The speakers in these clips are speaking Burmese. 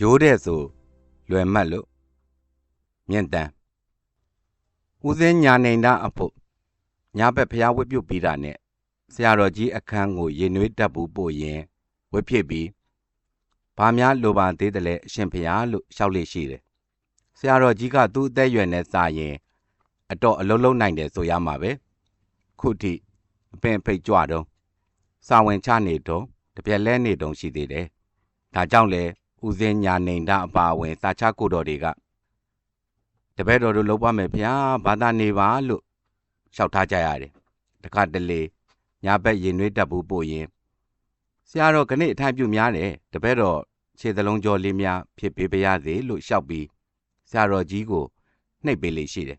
ရိုးတဲ့ဆိုလွယ်မှတ်လို့မြင့်တန်ဦးစင်းညာနေတာအဖို့ညာဘက်ဖျားဝတ်ပြုတ်ပြီးတာနဲ့ဆရာတော်ကြီးအခန်းကိုရင်နွေးတက်ဘူးပို့ရင်ဝတ်ဖြစ်ပြီးဘာများလိုပါသေးတယ်လဲအရှင်ဖျားလို့ရှောက်လေရှိတယ်ဆရာတော်ကြီးကသူ့အသက်အရွယ်နဲ့စာရင်အတော့အလုံးလုံးနိုင်တယ်ဆိုရမှာပဲခုထိအပင်ဖိတ်ကြွတော့စာဝင်ချနေတော့တပြက်လဲနေတုံရှိသေးတယ်ဒါကြောင့်လေ ဦးစင်းညာနေတာအပါအဝင်စာချကိုတော်တွေကတပည့်တော်တို့လောက်ပါမယ်ဗျာဘာသာနေပါလို့လျှောက်ထားကြရတယ်တခါတလေညာဘက်ရင်နွေးတက်ဘူးပို့ရင်ဆရာတော်ခဏအထိုင်ပြုများတယ်တပည့်တော်ခြေသလုံးကြောလေးများဖြစ်ပေးပါရစေလို့လျှောက်ပြီးဆရာတော်ကြီးကိုနှိပ်ပေးလေရှိတယ်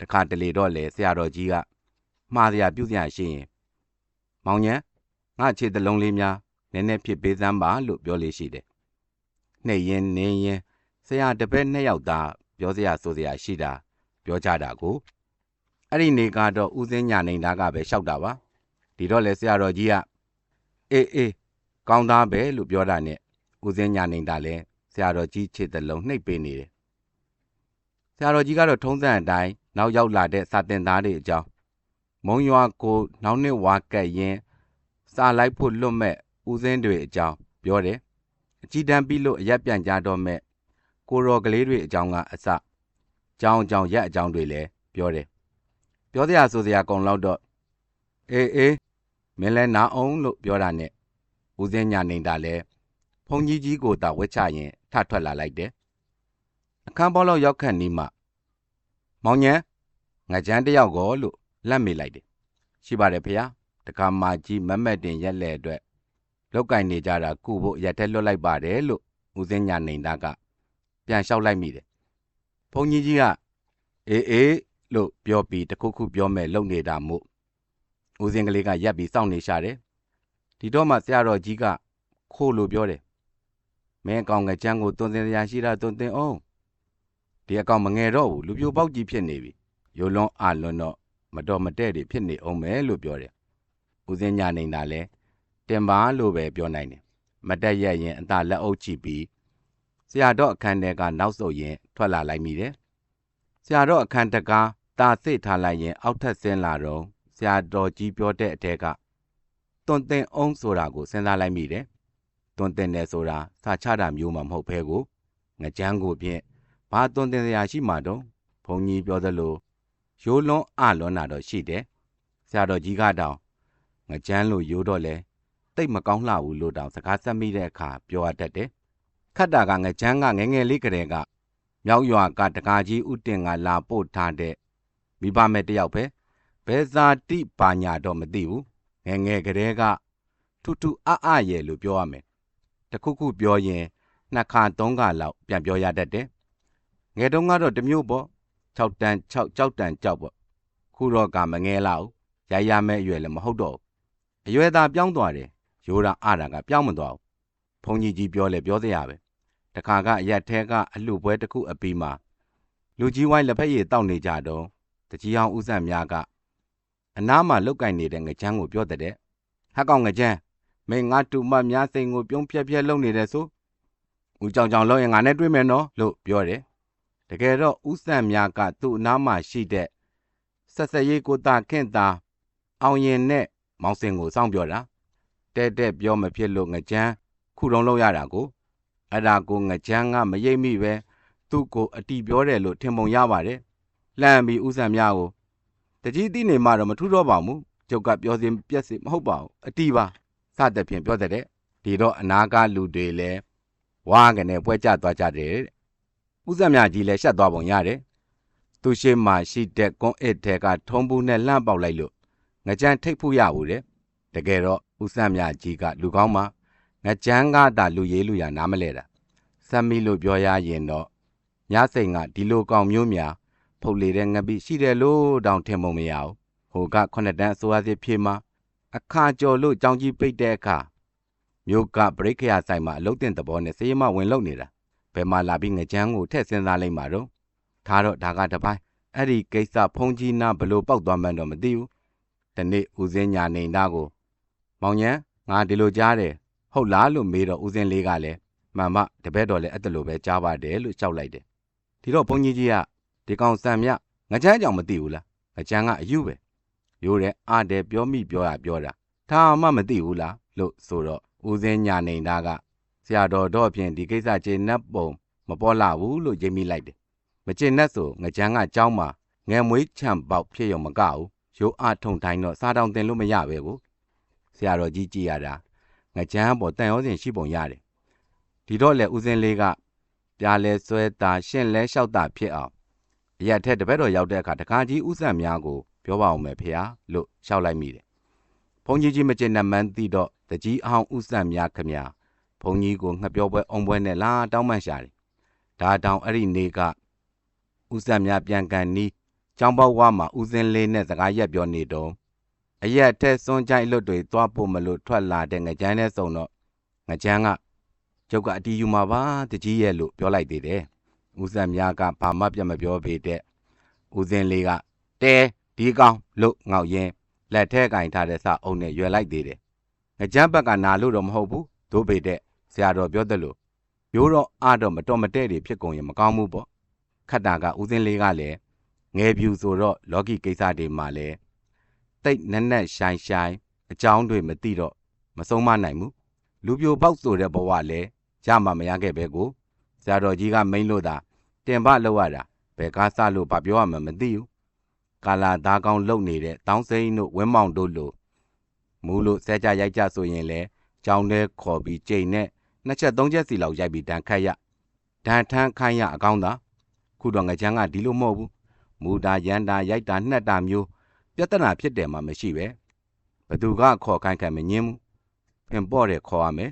တခါတလေတော့လေဆရာတော်ကြီးကမှားစရာပြုစရာရှိရင်မောင်ညာငါခြေသလုံးလေးများနည်းနည်းဖြစ်ပေးစမ်းပါလို့ပြောလေရှိတယ် နှိပ်ရင်နင်းရင်ဆရာတပည့်နှစ်ယောက်သားပြောစရာဆိုစရာရှိတာ ပြောကြတာကိုအဲ့ဒီနေကတော့ဦးစင်းညာနေတာကပဲလျှောက်တာပါဒီတော့လေဆရာတော်ကြီးကအေးအေးကောင်းသားပဲလို့ပြောတာနဲ့ဦးစင်းညာနေတာလဲဆရာတော်ကြီးခြေသလုံးနှိပ်ပေးနေတယ်ဆရာတော်ကြီးကတော့ထုံးစံအတိုင်းနောက်ရောက်လာတဲ့စာတင်သားတွေအကြောင်းမုံရွာကိုနောက်နှစ်ဝါကက်ရင်စာလိုက်ဖို့လွတ်မဲ့ဦးစင်းတွေအကြောင်းပြောတယ် အကြည်တန်းပြီးလို့အရက်ပြန်ကြတော့မဲ့ကိုရော်ကလေးတွေအကြောင်းကအစကြောင်းကြောင်းရက်အကြောင်းတွေလည်းပြောတယ်ပြောစရာဆိုစရာအကုန်လောက်တော့အေးအေးမင်းလဲနာအောင်လို့ပြောတာနဲ့ဦးစင်းညာနေတာလဲဖုန်ကြီးကြီးကိုတာဝက်ချရင်ထထွက်လာလိုက်တယ်အခန်းပေါလောက်ရောက်ခန့်နီးမှမောင်ညံငကြမ်းတယောက်ကောလို့လက်မိလိုက်တယ်ရှိပါတယ်ဖေ။တခါမာကြီးမက်မက်တင်ရက်လက်အတွက် လောက်ကင်နေကြတာကုဖို့ရက်ထဲလွတ်လိုက်ပါတယ်လို့ဦးစင်းညာနေတာကပြန်လျှောက်လိုက်မိတယ်။ဘုန်းကြီးကြီးကအေးအေးလို့ပြောပြီးတခုခုပြောမဲ့လုံနေတာမို့ဦးစင်းကလေးကရက်ပြီးစောင့်နေရှာတယ်။ဒီတော့မှဆရာတော်ကြီးကခိုးလို့ပြောတယ်။မင်းအကောင်ငကြမ်းကိုတွင်တင်စရာရှိတာတွင်တင်အောင်ဒီအကောင်မငယ်တော့ဘူးလူပြိုပေါက်ကြီးဖြစ်နေပြီ။ရိုလွန်အလွန်တော့မတော်မတဲ့တွေဖြစ်နေအောင်မယ်လို့ပြောတယ်။ဦးစင်းညာနေတာလဲ တင်ပါလို့ပဲပြောနိုင်တယ်။မတက်ရက်ရင်အသာလက်အုပ်ချပြီးဆရာတော်အခန်းထဲကနောက်ဆုတ်ရင်ထွက်လာလိုက်မိတယ်။ဆရာတော်အခန်းတကားတာစိတ်ထားလိုက်ရင်အောက်ထပ်ဆင်းလာတော့ဆရာတော်ကြီးပြောတဲ့အထက်ကတွန်တင်အောင်ဆိုတာကိုစဉ်းစားလိုက်မိတယ်။တွန်တင်တယ်ဆိုတာစာချတာမျိုးမှမဟုတ်ဘဲကိုငကြမ်းကိုဖြင့်ဘာတွန်တင်စရာရှိမှတော့ဘုံကြီးပြောသလိုရိုးလွန်းအလွန်းတာတော့ရှိတယ်။ဆရာတော်ကြီးကတောင်ငကြမ်းလို့ရိုးတော့လဲ တိတ်မကောင်းလှဘူးလို့တောင်စကားဆက်မိတဲ့အခါပြောရတတ်တယ်။ခတ်တာကငကြမ်းကငငယ်လေးကလေးကမြောက်ရွာကတကာကြီးဥတင်ကလာပို့ထားတဲ့မိဘမဲ့တယောက်ပဲဘယ်ဇာတိဘာညာတော့မသိဘူးငငယ်ကလေးကထူးထူးအအရဲ့လို့ပြောရမယ်တခုခုပြောရင်နှစ်ခါသုံးခါလောက်ပြန်ပြောရတတ်တယ်ငယ်တုန်းကတော့တမျိုးပေါ့6တန်6ကြောက်တန်ကြောက်ပေါ့ခုတော့ကမငဲလောက်ရရမဲ့အရွယ်လည်းမဟုတ်တော့အရွယ်သာပြောင်းသွားတယ် ရိုးတာအတာကပြောင်းမသွားဘူးဘုန်းကြီးကြီးပြောလဲပြောစရာပဲတခါကအရက်ထဲကအလှပွဲတစ်ခုအပြီးမှာလူကြီးဝိုင်းလက်ဖက်ရည်တောက်နေကြတော့တကြီးအောင်ဥဆက်များကအနားမှာလုတ်ကင်နေတဲ့ငကြမ်းကိုပြောတဲ့ဟက်ကောင်ငကြမ်းမင်းငါတူမများစိန်ကိုပြုံးပြက်ပြက်လုပ်နေတယ်ဆိုဦးကြောင်ကြောင်လောက်ရင်ငါနဲ့တွေ့မယ်နော်လို့ပြောတယ်တကယ်တော့ဥဆက်များကသူ့အနားမှာရှိတဲ့ဆက်ဆက်ရေးကိုတာခင့်တာအောင်ရင်နဲ့မောင်စင်ကိုစောင့်ပြောတာ တဲ့တဲ့ပြောမဖြစ်လို့ငကြမ်းခုတုံးလောက်ရတာကိုအဲ့ဒါကိုငကြမ်းကမရိပ်မိပဲသူ့ကိုအတီပြောတယ်လို့ထင်ပုံရပါတယ်လှမ်းပြီးဥဆက်များကိုတကြီးတိနေမှတော့မထူတော့ပါဘူးကျုပ်ကပြောစင်ပြက်စီမဟုတ်ပါဘူးအတီပါစတဲ့ဖြင့်ပြောတဲ့ဒီတော့အနာကလူတွေလည်းဝါကနေပွဲကြသွားကြတယ်ဥဆက်များကြီးလည်းရှက်သွားပုံရတယ်သူရှိမှရှိတဲ့ကွန်အစ်တဲကထုံးဘူးနဲ့လှမ်းပေါက်လိုက်လို့ငကြမ်းထိတ်ဖို့ရဘူးတဲ့တကယ်တော့ ဥဆက်များကြီးကလူကောင်းမှငကြမ်းကတာလူရေးလူရနားမလဲတာစမ်းမီလို့ပြောရရင်တော့ညစိန်ကဒီလိုကောင်မျိုးများဖုတ်လေတဲ့ငပိရှိတယ်လို့တောင်ထင်ပုံမရဘူးဟိုကခုနှစ်တန်းအစိုးရစစ်ဖြေမှာအခါကျော်လို့ကြောင်ကြီးပိတ်တဲ့အခါမြို့ကပရိခယာဆိုင်မှာအလုတ်တင်သဘောနဲ့စေးမဝင်လုံနေတာဘယ်မှာလာပြီးငကြမ်းကိုထက်စင်းစားလိုက်မှာတော့ထားတော့ဒါကတပိုင်းအဲ့ဒီကိစ္စဖုန်ကြီးနာဘလို့ပောက်သွားမှန်းတော့မသိဘူးတနေ့ဦးစင်းညာနေတာကို မောင်ညံငါဒီလိုကြားတယ်ဟုတ်လားလို့မေးတော့ဦးစင်းလေးကလည်းမှန်မတပည့်တော်လည်းအဲ့ဒါလိုပဲကြားပါတယ်လို့ကြောက်လိုက်တယ်ဒီတော့ဘုန်းကြီးကြီးကဒီကောင်စံမြငကြမ်းကြောင်မသိဘူးလားငကြမ်းကအယူပဲရိုးတဲ့အားတယ်ပြောမိပြောရပြောတာဒါမှမသိဘူးလားလို့ဆိုတော့ဦးစင်းညာနေတာကဆရာတော်တော့ဖြင့်ဒီကိစ္စကျေနပ်ပုံမပေါ်လာဘူးလို့ရိပ်မိလိုက်တယ်မကျေနပ်ဆိုငကြမ်းကကြောင်းမှာငယ်မွေးချံပေါက်ဖြစ်ရုံမကဘူးရိုးအထုံတိုင်းတော့စားတောင်တင်လို့မရပဲကို ဆရာတော်ကြီးကြည်ရတာငကြမ်းပေါ်တန်ရောစင်ရှိပုံရတယ်ဒီတော့လေဦးစင်းလေးကပြားလဲဆွဲတာရှင့်လဲလျှောက်တာဖြစ်အောင်အရက်ထက်တပည့်တော်ရောက်တဲ့အခါတခါကြီးဥဆက်များကိုပြောပါအောင်မယ်ဖေဟာလို့လျှောက်လိုက်မိတယ်ဘုန်းကြီးကြီးမကျေနပ်မှန်းသိတော့တကြီးအောင်ဥဆက်များခမညာဘုန်းကြီးကိုငှက်ပြောပွဲအုံပွဲနဲ့လာတောင်းပန်ရှာတယ်ဒါတောင်အဲ့ဒီနေကဥဆက်များပြန်ကန်နီးကျောင်းပေါက်ဝါမှာဦးစင်းလေးနဲ့စကားရက်ပြောနေတော့ အရက်ထက်စွန်းကြိုက်လွတ်တွေသွားဖို့မလို့ထွက်လာတဲ့ငကြမ်းနဲ့ဆုံတော့ငကြမ်းကကျုပ်ကအတီးယူမှာပါတကြီးရဲ့လို့ပြောလိုက်သေးတယ်ဦးစံများကဘာမှပြတ်မပြောပေတဲ့ဦးစင်းလေးကတဲဒီကောင်လို့ငေါက်ရင်လက်ထဲကင်ထားတဲ့စာအုပ်နဲ့ရွယ်လိုက်သေးတယ်ငကြမ်းဘက်ကနာလို့တော့မဟုတ်ဘူးတို့ပေတဲ့ဆရာတော်ပြောတယ်လို့ရိုးတော့အတော့မတော်မတဲ့တွေဖြစ်ကုန်ရင်မကောင်းဘူးပေါ့ခတ်တာကဦးစင်းလေးကလည်းငယ်ပြူဆိုတော့လော်ကီကိစ္စတွေမှာလည်း တိတ်နက်နက်ရှိုင်းရှိုင်းအကြောင်းတွေမသိတော့မဆုံးမနိုင်ဘူးလူပြိုပေါက်ဆိုတဲ့ဘဝလည်းရမှမရခဲ့ပဲကိုဆရာတော်ကြီးကမိန်လို့သာတင်ပလောက်ရတာဘယ်ကားစလို့ဘာပြောရမှမသိဘူးကာလာသားကောင်းလုံနေတဲ့တောင်းစိန်တို့ဝင်းမောင်တို့လိုမူလို့ဆဲကြရိုက်ကြဆိုရင်လေကြောင်းထဲခေါ်ပြီးကြိမ်နဲ့နှစ်ချက်သုံးချက်စီလောက်ရိုက်ပြီးတန်ခတ်ရဒန်ထန်းခိုင်းရအကောင်းသာခုတော့ငကြမ်းကဒီလိုမဟုတ်ဘူးမူတာရန်တာရိုက်တာနှက်တာမျိုး ပြဿနာဖြစ်တယ်မှမရှိပဲဘသူကခေါ်ခိုင်းခံမငင်းဘူးဖင်ပေါ့တယ်ခေါ်ရမယ်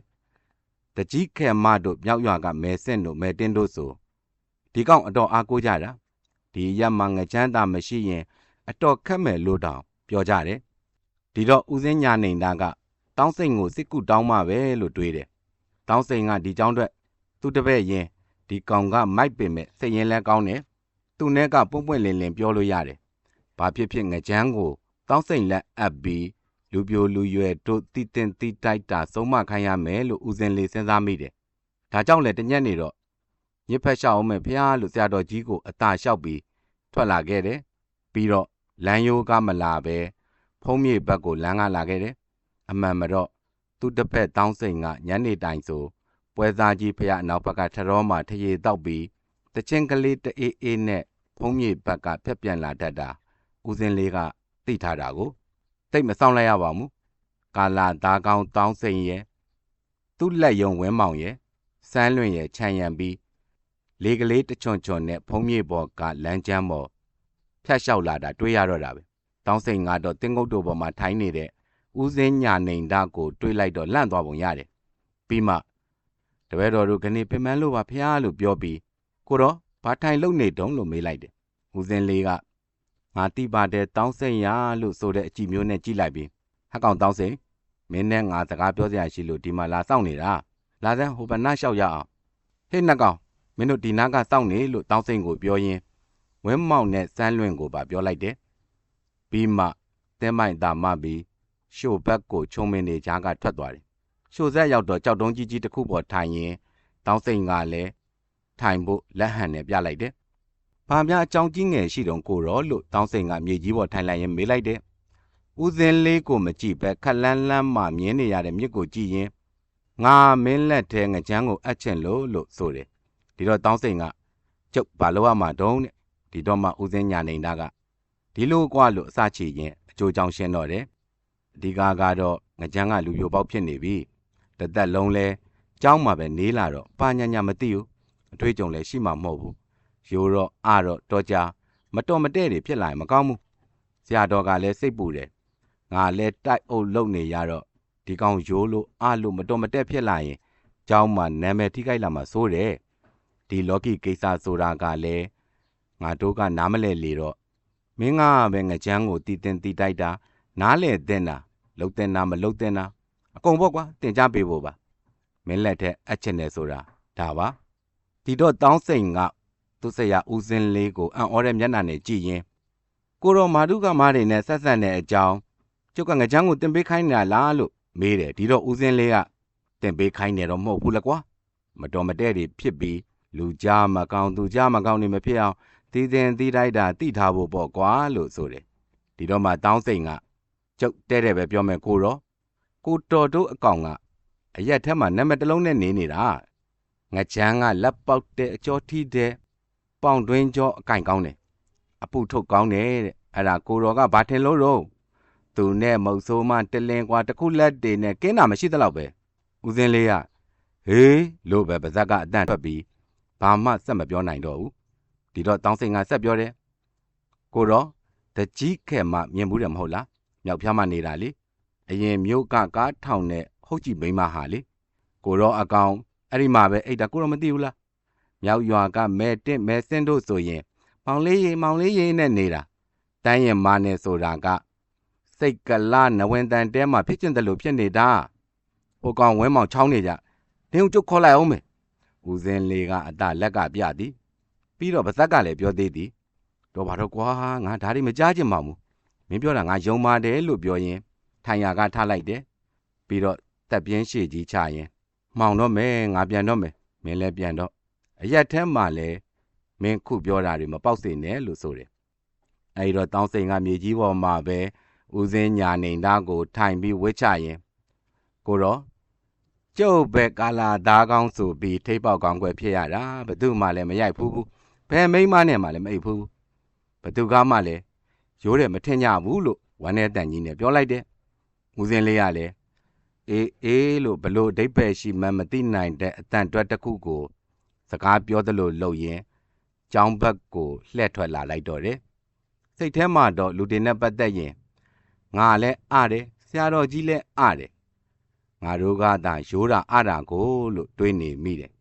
တကြီးခဲမတို့မြောက်ရွာကမဲစင့်တို့မဲတင်းတို့ဆိုဒီကောင်အတော်အားကိုးကြတာဒီရက်မှငချမ်းသာမရှိရင် အတော်ခက်မယ်လို့တောင်ပြောကြတယ်ဒီတော့ဦးစင်းညာနေတာကတောင်းစိန်ကိုစစ်ကူတောင်းမှပဲလို့တွေးတယ်တောင်းစိန်ကဒီကြောင်းအတွက်သူတပည့်ရင်ဒီကောင်ကမိုက်ပင်မဲ့စိတ်ရင်လဲကောင်းတယ်သူနဲ့ကပွန့်ပွန့်လင်းလင်းပြောလို့ရတယ် ဘာဖြစ်ဖြစ်ငကြမ်းကိုတောင်းစိန်လက်အပ်ပြီးလူပြိုလူရွယ်တို့တိတင်တိတိုက်တာဆုံးမခိုင်းရမယ်လို့ဦးစင်လေးစဉ်းစားမိတယ်ဒါကြောင့်လေတညက်နေတော့ညစ်ဖက်ရှောက်အောင်မယ်ဖះလို့ဆရာတော်ကြီးကိုအသာလျှောက်ပြီးထွက်လာခဲ့တယ်ပြီးတော့လမ်းရိုးကမလာပဲဖုံးမြေဘက်ကိုလမ်းကလာခဲ့တယ်အမှန်မတော့သူတစ်ဖက်တောင်းစိန်ကညနေတိုင်ဆိုပွဲစားကြီးဖះအနောက်ဘက်ကထရောမှာထရေတောက်ပြီးတချင်းကလေးတအေးအေးနဲ့ဖုံးမြေဘက်ကဖက်ပြန်လာတတ်တာ ဦးစင်းလေးကသိထားတာကိုတိတ်မဆောင်လိုက်ရပါဘူးကာလာသားကောင်းတောင်းစိန်ရဲ့သူ့လက်ယုံဝင်းမောင်ရဲ့စမ်းလွင်ရဲ့ခြံရံပြီးလေကလေးတချွန်ချွန်နဲ့ဖုံးမြေပေါ်ကလမ်းကျမ်းပေါ်ဖြတ်လျှောက်လာတာတွေ့ရတော့တာပဲတောင်းစိန်ကတော့တင်းကုတ်တို့ပေါ်မှာထိုင်းနေတဲ့ဦးစင်းညာနေဓာကိုတွေးလိုက်တော့လန့်သွားပုံရတယ်ပြီးမှတပည့်တော်တို့ခဏပင်မလို့ပါဖះလို့ပြောပြီးကိုတော့ဘာထိုင်လုံနေတုံးလို့မေးလိုက်တယ်ဦးစင်းလေးက ငါတိပါတယ်တောင်းစိန်ရလို့ဆိုတဲ့အကြည့်မျိုးနဲ့ကြည့်လိုက်ပြီးဟက်ကောင်တောင်းစိန်မင်းနဲ့ငါစကားပြောစရာရှိလို့ဒီမှာလာစောင့်နေတာလာစမ်းဟိုဘနာလျှောက်ရအောင်ဟေ့နှကောင်မင်းတို့ဒီနားကစောင့်နေလို့တောင်းစိန်ကိုပြောရင်းဝင်းမောင်နဲ့စမ်းလွင်ကိုပါပြောလိုက်တယ်ပြီးမှတဲမိုင်တာမပြီးရှို့ဘက်ကိုချုံမင်းနေကြားကထွက်သွားတယ်ရှို့ဆက်ရောက်တော့ကြောက်တုံးကြီးကြီးတစ်ခုပေါ်ထိုင်ရင်တောင်းစိန်ကလည်းထိုင်ဖို့လက်ဟန်နဲ့ပြလိုက်တယ်။ ဘာများအကြောင်းကြီးငယ်ရှိတုံကိုရောလို့တောင်းစိန်ကမြေကြီးပေါ်ထိုင်လိုက်ရင်မေးလိုက်တယ်။ဦးစင်းလေးကိုမကြည့်ပဲခက်လန်းလန်းမှမြင်းနေရတဲ့မြစ်ကိုကြည့်ရင်ငါမင်းလက်ထဲငကြမ်းကိုအပ်ချင်လို့လို့ဆိုတယ်။ဒီတော့တောင်းစိန်ကကျုပ်ဘာလို့ရမှာတုံးတဲ့ဒီတော့မှဦးစင်းညာနေတာကဒီလိုကွာလို့အစချီရင်အကျိုးကြောင့်ရှင်းတော့တယ်။အဓိကကတော့ငကြမ်းကလူပြိုပေါက်ဖြစ်နေပြီ။တသက်လုံးလဲเจ้าမှာပဲနေလာတော့ပါညာညာမသိဘူးအတွေ့အကြုံလည်းရှိမှာမဟုတ်ဘူး ရိုးတော့အတော့တော့ကြမတော်မတဲ့တွေဖြစ်လာရင်မကောင်းဘူးဆရာတော်ကလည်းစိတ်ပူတယ်ငါလည်းတိုက်အုပ်လုံနေရတော့ဒီကောင်ရိုးလို့အလို့မတော်မတဲ့ဖြစ်လာရင်เจ้าမှာနာမည်ထိခိုက်လာမှာစိုးတယ်ဒီလောကီကိစ္စဆိုတာကလည်းငါတို့ကနားမလဲလေတော့မင်းကပဲငကြမ်းကိုတီတင်တီတိုက်တာနားလေတဲ့တာလှုပ်တဲ့နာမလှုပ်တဲ့နာအကုန်ပေါ့ကွာတင်ကြပေးဖို့ပါမင်းလက်ထက်အချက်နဲ့ဆိုတာဒါပါဒီတော့တောင်းစိန်က သူဆရာဦးစင်းလေးကိုအံ့ဩတဲ့မျက်နှာနဲ့ကြည့်ရင်ကိုရောမာဒုကမားတွေနဲ့ဆက်ဆက်တဲ့အကြောင်းကျုပ်ကငကြမ်းကိုတင်ပေးခိုင်းနေတာလားလို့မေးတယ်ဒီတော့ဦးစင်းလေးကတင်ပေးခိုင်းနေတော့မဟုတ်ဘူးလေကွာမတော်မတဲ့တွေဖြစ်ပြီးလူကြားမကောင်းသူကြားမကောင်းနေမဖြစ်အောင်တည်တင်တည်တိုက်တာတိထားဖို့ပေါ့ကွာလို့ဆိုတယ်ဒီတော့မှတောင်းစိန်ကကျုပ်တဲ့တဲ့ပဲပြောမယ်ကိုတော့ကိုတော်တို့အကောင်ကအရက်ထက်မှနံပါတ်တစ်လုံးနဲ့နေနေတာငကြမ်းကလက်ပေါက်တဲ့အကျော်ထီးတဲ့ ပေါင်တွင်းကျော်အကင်ကောင်းတယ်အပူထုတ်ကောင်းတယ်တဲ့အဲ့ဒါကိုတော်ကဘာထင်လို့တော့သူနဲ့မုတ်ဆိုးမတလင်ကွာတစ်ခုလက်တွေနဲ့ကင်းတာမရှိသလောက်ပဲဦးစင်းလေးကဟေးလို့ပဲပါဇက်ကအတန့်ထွက်ပြီးဘာမှစက်မပြောနိုင်တော့ဘူးဒီတော့တောင်းစိန်ကဆက်ပြောတယ်ကိုတော့တကြီးခဲမှမြင်ဘူးတယ်မဟုတ်လားမြောက်ဖျားမှနေတာလေအရင်မြို့ကကားထောင်နဲ့ဟုတ်ကြည့်မိန်းမဟာလေကိုတော့အကောင်အဲ့ဒီမှာပဲအိတ်တာကိုတော့မသိဘူးလား မြောက်ရွာကမဲတစ်မဲစင်းတို့ဆိုရင် မောင်လေးရေမောင်လေးရေနဲ့နေတာတန်းရင်မာနေဆိုတာက စိတ်ကလာနဝင်တန်တဲမှာဖြစ်ကျင်တယ်လို့ဖြစ်နေတာဟိုကောင်ဝဲမောင်ချောင်းနေကြဒင်းကိုကျုပ်ခေါ်လိုက်အောင်မယ်ဦးစင်းလေးကအတလက်ကပြသည် ပြီးတော့ဗဇက်ကလည်းပြောသေးသည်တော့ဘာတော့ကွာငါဒါတွေမကြားချင်ပါဘူးမင်းပြောတာငါယုံပါတယ်လို့ပြောရင်ထိုင်ရကထားလိုက်တယ်ပြီးတော့တက်ပြင်းရှေ့ကြီးချရင် မှောင်တော့မယ်ငါပြန်တော့မယ်မင်းလည်းပြန်တော့ အရက်ထဲမှာလည်းမင်းခုပြောတာတွေမပေါက်စေနဲ့လို့ဆိုတယ်အဲဒီတော့တောင်းစိန်ကမြေကြီးပေါ်မှာပဲဦးစင်းညာနေတာကို ထိုင်ပြီးဝှစ်ချရင်ကိုတော့ကျုပ်ပဲကာလာသားကောင်းဆိုပြီးထိပ်ပေါက်ကောင်းွယ်ဖြစ်ရတာဘယ်သူမှလည်းမရိုက်ဘူးဘူးဘယ်မိန်းမနဲ့မှလည်းမအိပ်ဘူးဘယ်သူကမှလည်းရိုးတယ်မထင်ကြဘူးလို့ဝမ်းနဲ့တန်ကြီးနဲ့ပြောလိုက်တယ်ဦးစင်းလေးကလည်းအေးအေးလို့ဘလို့အဓိပ္ပာယ်ရှိမှန်းမသိနိုင်တဲ့အတန်တွက်တစ်ခုကို စကားပြောသလိုလုပ်ရင်ကြောင်းဘက်ကိုလှည့်ထွက်လာလိုက်တော့တယ်စိတ်ထဲမှာတော့လူတင်နဲ့ပတ်သက်ရင်ငါလည်းအားတယ်ဆရာတော်ကြီးလည်းအားတယ်ငါတို့ကသာရိုးတာအားတာကိုလို့တွေးနေမိတယ်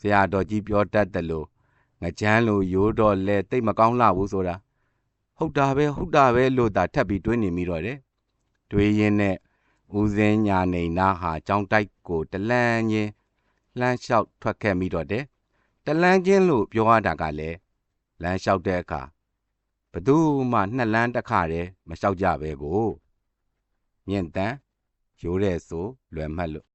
ဆရာတော်ကြီးပြောတတ်တယ်လို့ငကြမ်းလိုရိုးတော့လဲတိတ်မကောင်းလာဘူးဆိုတာဟုတ်တာပဲဟုတ်တာပဲလို့သာထပ်ပြီးတွေးနေမိတော့တယ်တွေးရင်းနဲ့ဦးစင်းညာနေနာဟာကြောင်းတိုက်ကိုတလန်းချင်း လှမ်းလျှောက်ထွက်ခဲ့မိတော့တယ်တလန်းချင်းလို့ပြောရတာကလည်းလမ်းလျှောက်တဲ့အခါဘသူမှနှစ်လန်းတစ်ခါတည်းမလျှောက်ကြပဲကိုမြင့်တန်းရိုးတဲ့ဆိုလွယ်မှတ်လို့